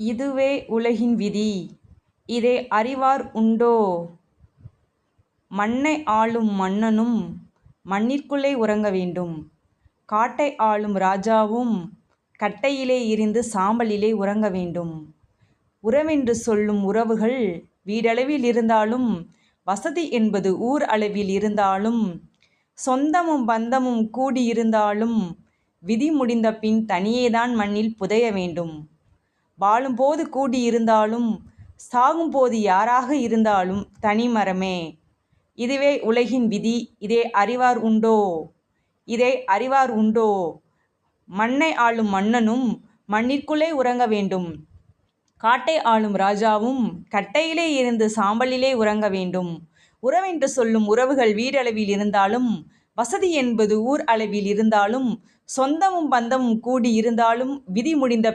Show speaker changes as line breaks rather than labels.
இதுவே உலகின் விதி இதை அறிவார் உண்டோ? மண்ணை ஆளும் மன்னனும் மண்ணிற்குள்ளே உறங்க வேண்டும். காட்டை ஆளும் ராஜாவும் கட்டையிலே இருந்து சாம்பலிலே உறங்க வேண்டும். உறவென்று சொல்லும் உறவுகள் வீடளவில் இருந்தாலும் வசதி என்பது ஊர் அளவில் இருந்தாலும் சொந்தமும் பந்தமும் கூடியிருந்தாலும் விதி முடிந்தபின் தனியேதான் மண்ணில் புதைய வேண்டும். வாழும்போது கூடியிருந்தாலும் சாகும்போது யாராக இருந்தாலும் தனிமரமே. இதுவே உலகின் விதி இதே அறிவார் உண்டோ? இதே அறிவார் உண்டோ? மண்ணை ஆளும் மன்னனும் மண்ணிற்குள்ளே உறங்க வேண்டும். காட்டை ஆளும் ராஜாவும் கட்டையிலே இருந்து சாம்பலிலே உறங்க வேண்டும். உறவென்று சொல்லும் உறவுகள் வீடளவில் இருந்தாலும் வசதி என்பது ஊர் அளவில் இருந்தாலும் சொந்தமும் பந்தமும் கூடி இருந்தாலும் விதி முடிந்த